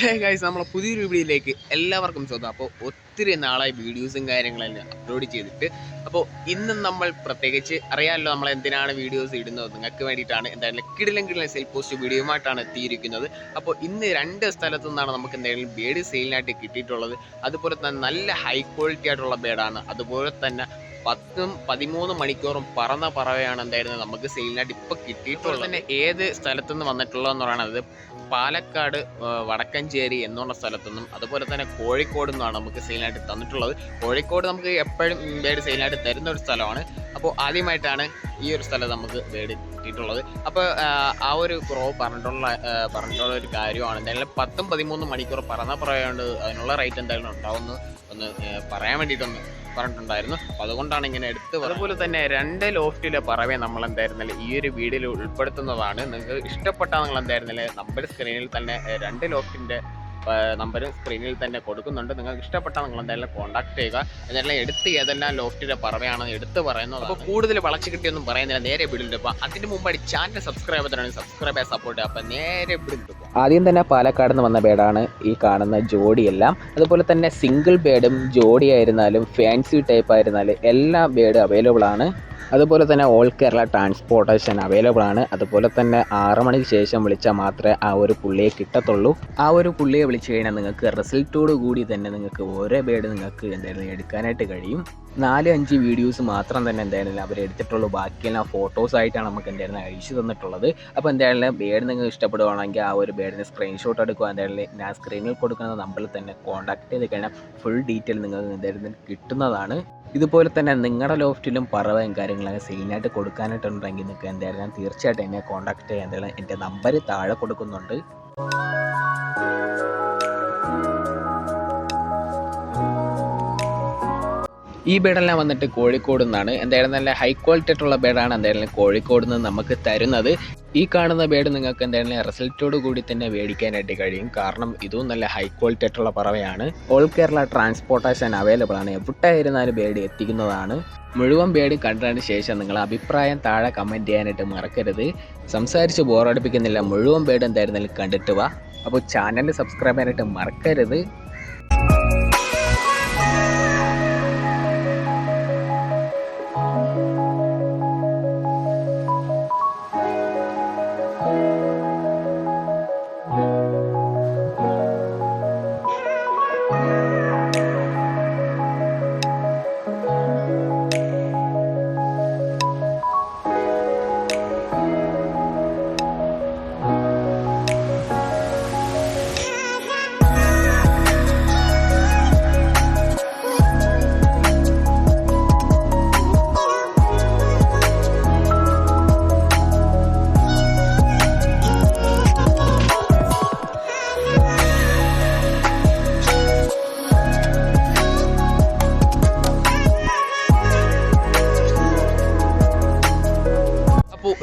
Hey guys നമ്മളെ പുതിയൊരു വീഡിയോയിലേക്ക് എല്ലാവർക്കും സ്വാഗതം. അപ്പോൾ ഒത്തിരി നാളായി വീഡിയോസും കാര്യങ്ങളും അപ്ലോഡ് ചെയ്തിട്ട്. അപ്പോൾ ഇന്നും നമ്മൾ പ്രത്യേകിച്ച് അറിയാമല്ലോ നമ്മൾ എന്തിനാണ് വീഡിയോസ് ഇടുന്നത്. നിങ്ങൾക്ക് വേണ്ടിയിട്ടാണ് എന്തായാലും കിടിലം കിടിലം സെൽ പോസ്റ്റ് വീഡിയോയുമായിട്ടാണ് എത്തിയിരിക്കുന്നത്. അപ്പോൾ ഇന്ന് രണ്ട് സ്ഥലത്തു നിന്നാണ് നമുക്ക് എന്തായാലും ബേഡ് സെയിലിനായിട്ട് കിട്ടിയിട്ടുള്ളത്. അതുപോലെ തന്നെ നല്ല ഹൈ ക്വാളിറ്റി ആയിട്ടുള്ള ബേഡാണ് അതുപോലെ തന്നെ പത്തും പതിമൂന്ന് മണിക്കൂറും പറന്ന പറവയാണ് എന്തായിരുന്നു നമുക്ക് സെയിലിനായിട്ട് ഇപ്പോൾ കിട്ടിയിട്ടുള്ളത്. തന്നെ ഏത് സ്ഥലത്തുനിന്ന് വന്നിട്ടുള്ളതെന്ന് പറയുന്നത് പാലക്കാട് വടക്കഞ്ചേരി എന്നുള്ള സ്ഥലത്തുനിന്നും അതുപോലെ തന്നെ കോഴിക്കോട് നിന്നാണ് നമുക്ക് സെയിലായിട്ട് തന്നിട്ടുള്ളത്. കോഴിക്കോട് നമുക്ക് എപ്പോഴും ബേഡ് സെയിലായിട്ട് തരുന്ന ഒരു സ്ഥലമാണ്. അപ്പോൾ ആദ്യമായിട്ടാണ് ഈ ഒരു സ്ഥലം നമുക്ക് ബേഡ് കിട്ടിയിട്ടുള്ളത്. അപ്പോൾ ആ ഒരു ക്രോ പറഞ്ഞിട്ടുള്ള പറഞ്ഞിട്ടുള്ള ഒരു കാര്യമാണ്. എന്തായാലും പത്തും പതിമൂന്നും മണിക്കൂർ പറന്ന പറയാണ്ട് അതിനുള്ള റേറ്റ് എന്തായാലും ഉണ്ടാവുമെന്ന് ഒന്ന് പറയാൻ വേണ്ടിയിട്ടൊന്ന് പറഞ്ഞിട്ടുണ്ടായിരുന്നു. അപ്പോൾ അതുകൊണ്ടാണ് ഇങ്ങനെ എടുത്ത്. അതുപോലെ തന്നെ രണ്ട് ലോഫ്റ്റിലെ പറവെ നമ്മൾ എന്തായിരുന്നില്ല ഈ ഒരു വീഡിയോയിൽ ഉൾപ്പെടുത്തുന്നതാണ്. നിങ്ങൾക്ക് ഇഷ്ടപ്പെട്ടാൽ നിങ്ങൾ എന്തായിരുന്നില്ല നമ്പർ സ്ക്രീനിൽ തന്നെ രണ്ട് ലോഫ്റ്റിന്റെ നമ്പരും സ്ക്രീനിൽ തന്നെ കൊടുക്കുന്നുണ്ട്. നിങ്ങൾക്ക് ഇഷ്ടപ്പെട്ടാൽ നിങ്ങൾ എന്തായാലും കോൺടാക്ട് ചെയ്യുക. എന്നാലും എടുത്ത് ഏതെല്ലാം ലോഫ്റ്റിന്റെ പറവയാണെന്ന് എടുത്ത് പറയുന്നത് അപ്പോൾ കൂടുതൽ വളച്ച് കിട്ടിയൊന്നും പറയുന്നില്ല. നേരെ വീഡിയോയിൽ അപ്പോൾ അതിന് മുമ്പായിട്ട് ചാനൽ സബ്സ്ക്രൈബ് ചെയ്തിട്ടാണ് സബ്സ്ക്രൈബ് ചെയ്യാൻ സപ്പോർട്ട് ചെയ്യുക. അപ്പോൾ നേരെ വീഡിയോയിൽ ആദ്യം തന്നെ പാലക്കാട് നിന്ന് വന്ന ബേഡാണ് ഈ കാണുന്ന ജോഡിയെല്ലാം. അതുപോലെ തന്നെ സിംഗിൾ ബേഡും ജോഡി ആയിരുന്നാലും ഫാൻസി ടൈപ്പ് ആയിരുന്നാലും എല്ലാ ബേഡും അവൈലബിൾ ആണ്. അതുപോലെ തന്നെ ഓൾ കേരള ട്രാൻസ്പോർട്ടേഷൻ അവൈലബിൾ ആണ്. അതുപോലെ തന്നെ ആറ് മണിക്ക് ശേഷം വിളിച്ചാൽ മാത്രമേ ആ ഒരു പുള്ളിയെ കിട്ടത്തുള്ളൂ. ആ ഒരു പുള്ളിയെ വിളിച്ചു കഴിഞ്ഞാൽ നിങ്ങൾക്ക് റിസൾട്ടോട് കൂടി തന്നെ നിങ്ങൾക്ക് ഓരോ ബേഡ് നിങ്ങൾക്ക് എന്തായാലും എടുക്കാനായിട്ട് കഴിയും. നാല് അഞ്ച് വീഡിയോസ് മാത്രം തന്നെ എന്തായാലും അവർ എടുത്തിട്ടുള്ളൂ. ബാക്കിയെല്ലാം ഫോട്ടോസ് ആയിട്ടാണ് നമുക്ക് എന്തായാലും അയച്ചു തന്നിട്ടുള്ളത്. അപ്പോൾ എന്തായാലും ബേഡ് നിങ്ങൾക്ക് ഇഷ്ടപ്പെടുവാണെങ്കിൽ ആ ഒരു ബേഡിന് സ്ക്രീൻഷോട്ട് എടുക്കുക. എന്തായാലും ഞാൻ സ്ക്രീനിൽ കൊടുക്കുന്ന നമ്പറിൽ തന്നെ കോൺടാക്ട് ചെയ്ത് കഴിഞ്ഞാൽ ഫുൾ ഡീറ്റെയിൽ നിങ്ങൾക്ക് എന്തായാലും കിട്ടുന്നതാണ്. ഇതുപോലെ തന്നെ നിങ്ങളുടെ ലോഫ്റ്റിലും പറവയും കാര്യങ്ങളൊക്കെ സെയിനായിട്ട് കൊടുക്കാനായിട്ടുണ്ടെങ്കിൽ നിങ്ങൾക്ക് എന്തായാലും തീർച്ചയായിട്ടും എന്നെ കോൺടാക്ട് ചെയ്യാൻ എന്തായാലും എന്റെ നമ്പർ താഴെ കൊടുക്കുന്നുണ്ട്. ഈ ബേഡെല്ലാം വന്നിട്ട് കോഴിക്കോട് നിന്നാണ്. എന്തായാലും നല്ല ഹൈ ക്വാളിറ്റി ആയിട്ടുള്ള ബേഡാണ് എന്തായാലും കോഴിക്കോട് നിന്ന് നമുക്ക് തരുന്നത്. ഈ കാണുന്ന ബേഡ് നിങ്ങൾക്ക് എന്തായാലും റിസൾട്ടോട് കൂടി തന്നെ മേടിക്കാനായിട്ട് കഴിയും. കാരണം ഇതും നല്ല ഹൈ ക്വാളിറ്റി ആയിട്ടുള്ള പറവയാണ്. ഓൾ കേരള ട്രാൻസ്പോർട്ടേഷൻ അവൈലബിൾ ആണ്. എവിടെയായിരുന്നാലും ബേഡ് എത്തിക്കുന്നതാണ്. മുഴുവൻ ബേഡ് കണ്ടതിന് ശേഷം നിങ്ങൾ അഭിപ്രായം താഴെ കമന്റ് ചെയ്യാനായിട്ട് മറക്കരുത്. സംസാരിച്ച് ബോറടിപ്പിക്കുന്നില്ല മുഴുവൻ ബേഡ് എന്തായിരുന്നാലും കണ്ടിട്ട് വാ. അപ്പോൾ ചാനൽ സബ്സ്ക്രൈബ് ചെയ്യാനായിട്ട് മറക്കരുത്.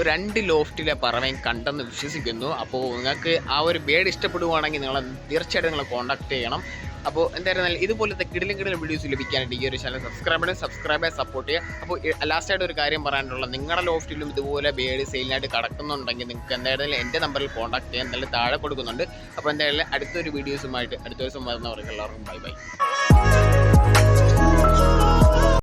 രണ്ട് ലോഫ്റ്റിലെ പറവയും കണ്ടെന്ന് വിശ്വസിക്കുന്നു. അപ്പോൾ നിങ്ങൾക്ക് ആ ഒരു ബേഡ് ഇഷ്ടപ്പെടുവാണെങ്കിൽ നിങ്ങൾ തീർച്ചയായിട്ടും നിങ്ങൾ കോൺടാക്ട് ചെയ്യണം. അപ്പോൾ എന്തായിരുന്നാലും ഇതുപോലത്തെ കിടിലും കിടിലും വീഡിയോസ് ലഭിക്കാനായിട്ട് ഈ ഒരു ചാനൽ സബ്സ്ക്രൈബ് സബ്സ്ക്രൈബ് ചെയ്യാൻ സപ്പോർട്ട് ചെയ്യുക. അപ്പോൾ ലാസ്റ്റായിട്ട് ഒരു കാര്യം പറയാനുള്ള നിങ്ങളുടെ ലോഫ്റ്റിലും ഇതുപോലെ ബേഡ് സെയിലിനായിട്ട് കടക്കുന്നുണ്ടെങ്കിൽ നിങ്ങൾക്ക് എന്തായാലും എന്റെ നമ്പറിൽ കോൺടാക്ട് ചെയ്യാൻ എന്തായാലും താഴെ കൊടുക്കുന്നുണ്ട്. അപ്പോൾ എന്തായാലും അടുത്തൊരു വീഡിയോസുമായിട്ട് അടുത്ത ദിവസം വരുന്നവർക്ക് എല്ലാവർക്കും ബൈ ബൈ